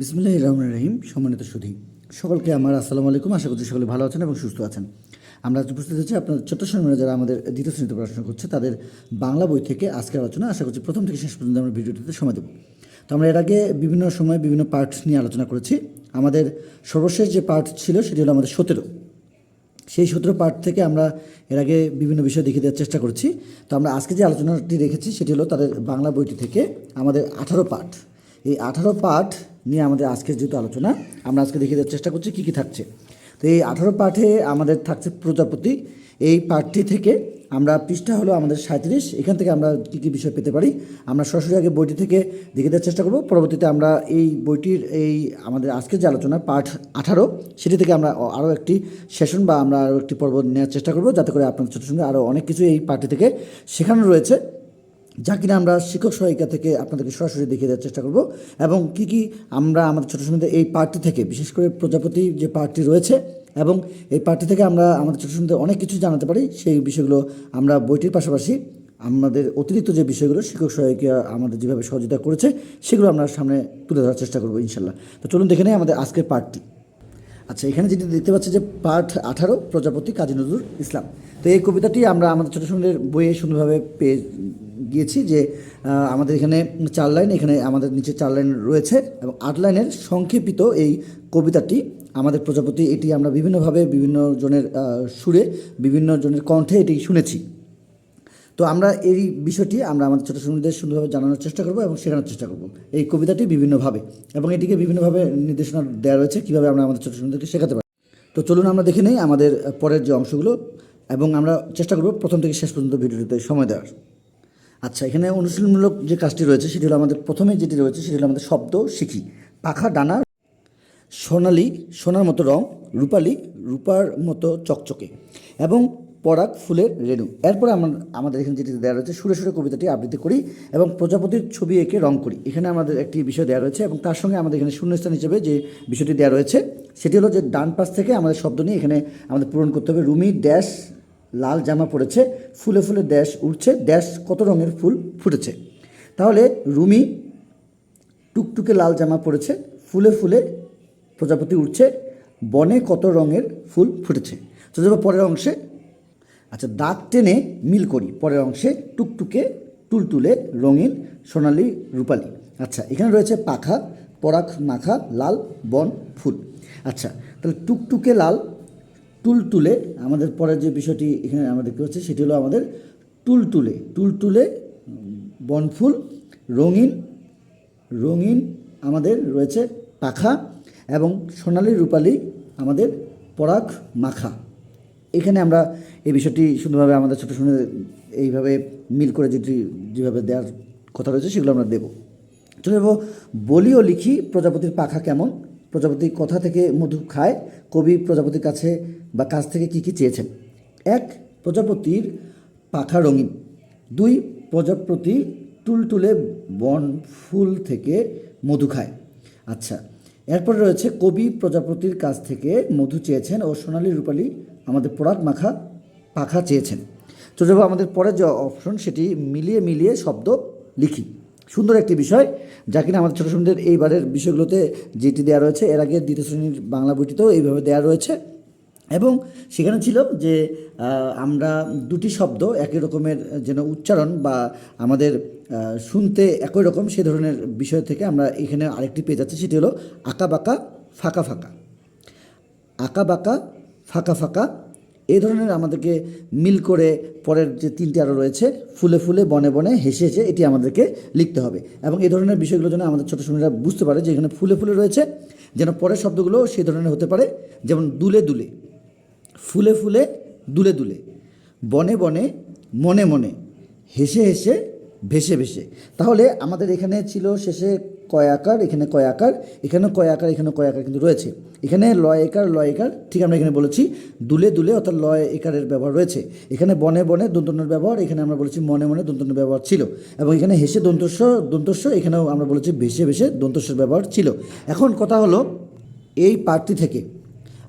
বিসমুল্লাহ রহমান রহিম, সম্মানিত সুধী। সকলকে আমার আসসালামু আলাইকুম। আশা করছি সকলে ভালো আছেন এবং সুস্থ আছেন। আমরা উপস্থিত হচ্ছি আপনার সময় যারা আমাদের দ্বিতীয় শ্রেণীতে পড়াশোনা করছে, তাদের বাংলা বই থেকে আজকের আলোচনা। আশা করছি প্রথম থেকে শেষ পর্যন্ত আমরা ভিডিওটিতে সময় দেবো। তো আমরা এর আগে বিভিন্ন সময় বিভিন্ন পার্ট নিয়ে আলোচনা করেছি। আমাদের সর্বশেষ যে পার্ট ছিল, সেটি হলো আমাদের সতেরো। সেই সতেরো পার্ট থেকে আমরা এর আগে বিভিন্ন বিষয় দেখিয়ে দেওয়ার চেষ্টা করছি। তো আমরা আজকে যে আলোচনাটি রেখেছি, সেটি হলো তাদের বাংলা বইটি থেকে আমাদের আঠারো পার্ট এই আঠারো পাঠ নিয়ে আমাদের আজকের যেহেতু আলোচনা, আমরা আজকে দেখিয়ে দেওয়ার চেষ্টা করছি কী কী থাকছে। তো এই আঠারো পাঠে আমাদের থাকছে প্রজাপতি। এই পাঠটি থেকে আমরা পৃষ্ঠা হলো আমাদের সাঁত্রিশ এখান থেকে আমরা কী কী বিষয় পেতে পারি, আমরা সরাসরি আগে বইটি থেকে দেখে দেওয়ার চেষ্টা করব। পরবর্তীতে আমরা এই বইটির এই আমাদের আজকের যে আলোচনা, পাঠ আঠারো, সেটি থেকে আমরা আরও একটি সেশন বা আমরা আরও একটি পর্ব নেওয়ার চেষ্টা করব, যাতে করে আপনাদের ছোটো সঙ্গে আরও অনেক কিছু এই পাঠটি থেকে শেখানো রয়েছে। যা কিনা আমরা শিক্ষক সহায়িকা থেকে আপনাদেরকে সরাসরি দেখিয়ে দেওয়ার চেষ্টা করব এবং কি কি আমরা আমাদের ছোটো সময় এই পার্টটি থেকে, বিশেষ করে প্রজাপতি যে পার্টটি রয়েছে এবং এই পার্টি থেকে আমরা আমাদের ছোটো সময় অনেক কিছু জানাতে পারি, সেই বিষয়গুলো আমরা বইটির পাশাপাশি আমাদের অতিরিক্ত যে বিষয়গুলো শিক্ষক সহায়িকা আমাদের যেভাবে সহযোগিতা করেছে, সেগুলো আমরা সামনে তুলে ধরার চেষ্টা করব ইনশাল্লাহ। তো চলুন দেখে নেই আমাদের আজকের পার্টটি। আচ্ছা এখানে যেটি দেখতে পাচ্ছি যে পাঠ আঠারো, প্রজাপতি কাজী নজরুল ইসলাম। তো এই কবিতাটি আমরা আমাদের ছোটো সুন্দর বইয়ে সুন্দরভাবে পেয়ে গিয়েছি যে আমাদের এখানে চার লাইন, এখানে আমাদের নিচে চার লাইন রয়েছে এবং আট লাইনের সংক্ষেপিত এই কবিতাটি আমাদের প্রজাপতি, এটি আমরা বিভিন্নভাবে বিভিন্ন জনের সুরে, বিভিন্ন জনের কণ্ঠে এটি শুনেছি। তো আমরা এই বিষয়টি আমরা আমাদের ছোটো সঙ্গীদের সুন্দরভাবে জানানোর চেষ্টা করব এবং শেখানোর চেষ্টা করব এই কবিতাটি বিভিন্নভাবে এবং এটিকে বিভিন্নভাবে নির্দেশনা দেওয়া রয়েছে কীভাবে আমরা আমাদের ছোটো সঙ্গীদেরকে শেখাতে পারি। তো চলুন আমরা দেখে নেই আমাদের পরের যে অংশগুলো এবং আমরা চেষ্টা করব প্রথম থেকে শেষ পর্যন্ত ভিডিওটিতে সময় দেওয়ার। আচ্ছা এখানে অনুশীলনমূলক যে কাজটি রয়েছে, সেটি হলো আমাদের প্রথমে যেটি রয়েছে, সেটি হলো আমাদের শব্দ শিখি। পাখা, ডানা, সোনালি, সোনার মতো রং, রূপালি, রূপার মতো চকচকে এবং পরাগ ফুলের রেণু। এরপরে আমরা, আমাদের এখানে যেটি দেওয়া রয়েছে, সুরে সুরে কবিতাটি আবৃত্তি করি এবং প্রজাপতির ছবি এঁকে রং করি। এখানে আমাদের একটি বিষয় দেওয়া রয়েছে এবং তার সঙ্গে আমাদের এখানে শূন্যস্থান হিসেবে যে বিষয়টি দেওয়া রয়েছে, সেটি হলো যে ডান পাশ থেকে আমাদের শব্দ নিয়ে এখানে আমাদের পূরণ করতে হবে। রুমি, ড্যাশ লাল জামা পড়েছে, ফুলে ফুলে ড্যাশ উঠছে ড্যাশ কত রঙের ফুল ফুটেছে। তাহলে রুমি টুকটুকে লাল জামা পড়েছে, ফুলে ফুলে প্রজাপতি উঠছে বনে কত রঙের ফুল ফুটেছে। তো যাব পরের অংশে। আচ্ছা দাঁত টেনে মিল করি। পরের অংশে টুকটুকে টুলটুলে রঙিন সোনালি রূপালি। আচ্ছা এখানে রয়েছে পাখা, পরাগ মাখা, লাল বন ফুল। আচ্ছা তাহলে টুকটুকে লাল টুলটুলে আমাদের পরের যে বিষয়টি এখানে আমরা দেখতে পাচ্ছি সেটি হলো আমাদের টুলটুলে টুলটুলে বনফুল, রঙিন রঙিন আমাদের রয়েছে পাখা এবং সোনালি রূপালি আমাদের পরাগ মাখা। এখানে আমরা এই বিষয়টি সুন্দরভাবে আমাদের ছোটো শুনে এইভাবে মিল করে যেটি, যেভাবে দেওয়ার কথা রয়েছে, সেগুলো আমরা দেবো। চলে যাব বলি ও লিখি, প্রজাপতির পাখা কেমন? প্রজাপতি কথা থেকে মধু খায়, কবি প্রজাপতির কাছে বা কাছ থেকে কি কি চেয়েছেন? এক, প্রজাপতির পাখা রঙিন। দুই, প্রজাপতি টুলটুলে বন ফুল থেকে মধু খায়। আচ্ছা এরপরে রয়েছে কবি প্রজাপতির কাছ থেকে মধু চেয়েছেন ও সোনালি রূপালি আমাদের পরাগ মাখা পাখা চেয়েছেন। তো যাব আমাদের পরের যে অপশন সেটি মিলিয়ে মিলিয়ে শব্দ লিখি। সুন্দর একটি বিষয়, যা কিনা আমাদের ছোটো সুন্দর এইবারের বিষয়গুলোতে যেটি দেওয়া রয়েছে, এর আগে দ্বিতীয় শ্রেণির বাংলা বইটিতেও এইভাবে দেওয়া রয়েছে। এবং সেখানে ছিল যে আমরা দুটি শব্দ, একই রকমের যেন উচ্চারণ বা আমাদের শুনতে একই রকম সে ধরনের বিষয় থেকে আমরা এখানে আরেকটি পেয়ে যাচ্ছি, সেটি হলো আঁকা বাঁকা, ফাঁকা ফাঁকা। আঁকা বাঁকা, ফাঁকা ফাঁকা এই ধরনের আমাদেরকে মিল করে পরের যে তিনটি আরও রয়েছে, ফুলে ফুলে, বনে বনে, হেসে হেসে এটি আমাদেরকে লিখতে হবে। এবং এই ধরনের বিষয়গুলো যেন আমাদের ছোটো সময়রা বুঝতে পারে যে এখানে ফুলে ফুলে রয়েছে, যেন পরের শব্দগুলো সেই ধরনের হতে পারে। যেমন দুলে দুলে, ফুলে ফুলে, দুলে দুলে, বনে বনে, মনে মনে, হেসে হেসে, ভেসে ভেসে। তাহলে আমাদের এখানে ছিল শেষে কয় আকার, এখানে কয় আকার এখানে কয় আকার এখানে কয় আকার কিন্তু রয়েছে। এখানে লয় একার লয় একার, ঠিক আমরা এখানে বলেছি, দুলে দুলে অর্থাৎ লয় একারের ব্যবহার রয়েছে। এখানে বনে বনে দন্তনের ব্যবহার, এখানে আমরা বলেছি মনে মনে দন্তনের ব্যবহার ছিল। এবং এখানে হেসে দন্তস্ব দন্তস্ব, এখানেও আমরা বলেছি ভেসে ভেসে দন্তস্বের ব্যবহার ছিল। এখন কথা হলো এই পার্টটি থেকে।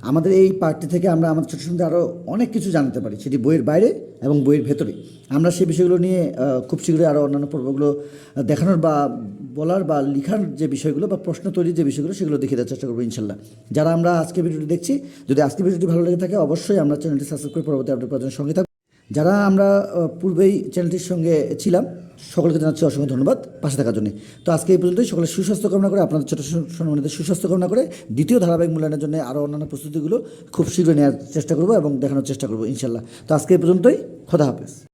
আমাদের এই পার্টটি থেকে আমরা আমাদের ছোটো সন্ধ্যে আরও অনেক কিছু জানতে পারি, সেটি বইয়ের বাইরে এবং বইয়ের ভেতরে। আমরা সেই বিষয়গুলো নিয়ে খুব শীঘ্রই আরও অন্যান্য পর্বগুলো দেখানোর বা বলার বা লেখার যে বিষয়গুলো বা প্রশ্ন তৈরির যে বিষয়গুলো, সেগুলো দেখে দেওয়ার চেষ্টা করব ইনশাল্লাহ। যারা আমরা আজকে ভিডিওটি দেখছি, যদি আজকে ভিডিওটি ভালো লেগে থাকে, অবশ্যই আমরা চ্যানেলটি সাবস্ক্রাইব করে পরবর্তী আপডেট জন্য সঙ্গে থাকব যারা আমরা পূর্বেই চ্যানেলটির সঙ্গে ছিলাম, সকলকে জানাচ্ছি অসংখ্য ধন্যবাদ পাশে থাকার জন্য। তো আজকে এই পর্যন্তই সকলের সুস্বাস্থ্য কামনা করে, আপনাদের ছোটো সম্মানিত সুস্বাস্থ্য কামনা করে দ্বিতীয় ধারাবাহিক মূল্যায়নের জন্য আরও অন্যান্য প্রস্তুতিগুলো খুব শীঘ্রই নেওয়ার চেষ্টা করব এবং দেখানোর চেষ্টা করব ইনশাল্লাহ। তো আজকে এই পর্যন্তই, খোদা হাফেজ।